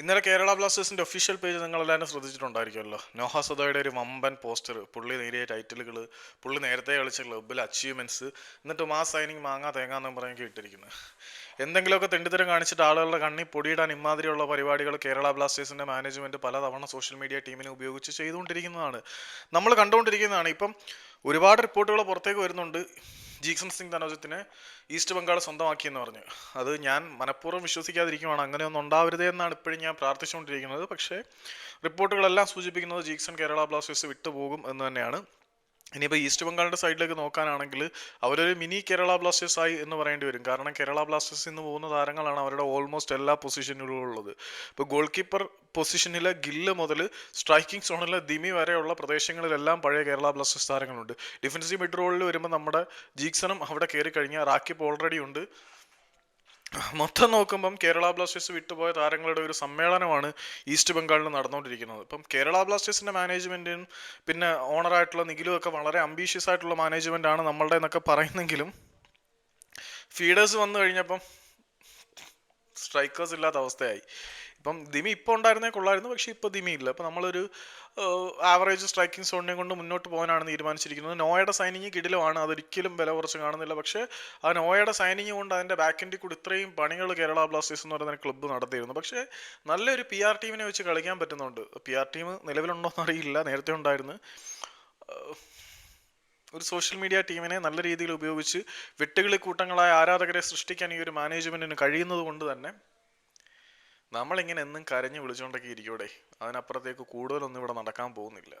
ഇന്നലെ കേരള ബ്ലാസ്റ്റേഴ്സിന്റെ official page നിങ്ങൾ എല്ലാവരും ശ്രദ്ധിച്ചിട്ടുണ്ടായിരിക്കുമല്ലോ. നോഹ സദോയുടെ ഒരു വമ്പൻ പോസ്റ്റർ പുള്ളി നേരിയ ടൈറ്റിലുകൾ പുള്ളി നേരത്തെ കളിച്ച ക്ലബ്ബിൽ അച്ചീവ്മെന്റ്സ് എന്നിട്ട് മാ സൈനിങ് മാങ്ങാ തേങ്ങാന്നും പറഞ്ഞൊക്കെ ഇട്ടിരിക്കുന്നത് എന്തെങ്കിലുമൊക്കെ തെണ്ടിത്തരം കാണിച്ചിട്ട് ആളുകളുടെ കണ്ണി പൊടിയിടാൻ ഇമാതിരിയുള്ള പരിപാടികൾ കേരള ബ്ലാസ്റ്റേഴ്സിന്റെ മാനേജ്മെന്റ് പലതവണ സോഷ്യൽ മീഡിയ ടീമിനെ ഉപയോഗിച്ച് ചെയ്തുകൊണ്ടിരിക്കുന്നതാണ്. നമ്മൾ കണ്ടുകൊണ്ടിരിക്കുന്നതാണ്. ഇപ്പം ഒരുപാട് റിപ്പോർട്ടുകൾ പുറത്തേക്ക് വരുന്നുണ്ട്. ജീക്സൺ സിംഗ് തനോജത്തിനെ ഈസ്റ്റ് ബംഗാൾ സ്വന്തമാക്കിയെന്ന് പറഞ്ഞു. അത് ഞാൻ മനഃപൂർവം വിശ്വസിക്കാതിരിക്കുവാണ്. അങ്ങനെയൊന്നും ഉണ്ടാവരുതേ എന്നാണ് ഇപ്പോഴും ഞാൻ പ്രാർത്ഥിച്ചുകൊണ്ടിരിക്കുന്നത്. പക്ഷേ റിപ്പോർട്ടുകളെല്ലാം സൂചിപ്പിക്കുന്നത് ജീക്സൺ കേരള ബ്ലാസ്റ്റേഴ്സ് വിട്ടുപോകും എന്ന് തന്നെയാണ്. ഇനിയിപ്പോൾ ഈസ്റ്റ് ബംഗാളിന്റെ സൈഡിലേക്ക് നോക്കാനാണെങ്കിൽ അവരൊരു മിനി കേരള ബ്ലാസ്റ്റേഴ്സ് ആയി എന്ന് പറയേണ്ടി വരും. കാരണം കേരള ബ്ലാസ്റ്റേഴ്സ് ഇന്ന് പോകുന്ന താരങ്ങളാണ് അവരുടെ ഓൾമോസ്റ്റ് എല്ലാ പൊസിഷനുകളും ഉള്ളത്. ഇപ്പോൾ ഗോൾ കീപ്പർ പൊസിഷനിലെ ഗില്ല് മുതൽ സ്ട്രൈക്കിംഗ് സോണിലെ ദിമി വരെയുള്ള പ്രദേശങ്ങളിലെല്ലാം പഴയ കേരള ബ്ലാസ്റ്റേഴ്സ് താരങ്ങളുണ്ട്. ഡിഫൻസീവ് മിഡ് റോളിൽ വരുമ്പോൾ നമ്മുടെ ജീക്സനും അവിടെ കയറി കഴിഞ്ഞാൽ റാക്കിപ്പ് ഓൾറെഡി ഉണ്ട്. മൊത്തം നോക്കുമ്പം കേരള ബ്ലാസ്റ്റേഴ്സ് വിട്ടുപോയ താരങ്ങളുടെ ഒരു സമ്മേളനമാണ് ഈസ്റ്റ് ബംഗാളിൽ നടന്നുകൊണ്ടിരിക്കുന്നത്. ഇപ്പം കേരള ബ്ലാസ്റ്റേഴ്സിന്റെ മാനേജ്മെന്റും പിന്നെ ഓണറായിട്ടുള്ള നിഖിലും ഒക്കെ വളരെ അംബീഷ്യസ് ആയിട്ടുള്ള മാനേജ്മെന്റ് ആണ് നമ്മളുടെ എന്നൊക്കെ പറയുന്നെങ്കിലും ഫീഡേഴ്സ് വന്നു കഴിഞ്ഞപ്പം സ്ട്രൈക്കേഴ്സ് ഇല്ലാത്ത അവസ്ഥയായി. ഇപ്പം ദിമി ഇപ്പോൾ ഉണ്ടായിരുന്നേ കൊള്ളായിരുന്നു പക്ഷേ ഇപ്പോൾ ദിമി ഇല്ല. അപ്പോൾ നമ്മളൊരു ആവറേജ് സ്ട്രൈക്കിംഗ് സോണിനെ കൊണ്ട് മുന്നോട്ട് പോകാനാണ് തീരുമാനിച്ചിരിക്കുന്നത്. നോയയുടെ സൈനിങ് കിടിലുമാണ് അതൊരിക്കലും വില കുറച്ച് കാണുന്നില്ല. പക്ഷേ ആ നോയയുടെ സൈനിങ് കൊണ്ട് അതിന്റെ ബാക്കിന്റെ കൂടി ഇത്രയും പണികൾ കേരള ബ്ലാസ്റ്റേഴ്സ് എന്ന് പറയുന്ന ക്ലബ്ബ് നടത്തിയിരുന്നു. പക്ഷേ നല്ലൊരു പി ആർ ടീമിനെ വെച്ച് കളിക്കാൻ പറ്റുന്നുണ്ട്. പി ആർ ടീം നിലവിലുണ്ടോ എന്ന് അറിയില്ല നേരത്തെ ഉണ്ടായിരുന്നു. ഒരു സോഷ്യൽ മീഡിയ ടീമിനെ നല്ല രീതിയിൽ ഉപയോഗിച്ച് വെട്ടുകിളി കൂട്ടങ്ങളായ ആരാധകരെ സൃഷ്ടിക്കാൻ ഈ ഒരു മാനേജ്മെന്റിന് കഴിയുന്നത് കൊണ്ട് തന്നെ നമ്മളിങ്ങനെ എന്നും കരഞ്ഞു വിളിച്ചുകൊണ്ടൊക്കെ ഇരിക്കൂടെ അതിനപ്പുറത്തേക്ക് കൂടുതലൊന്നും ഇവിടെ നടക്കാൻ പോകുന്നില്ല.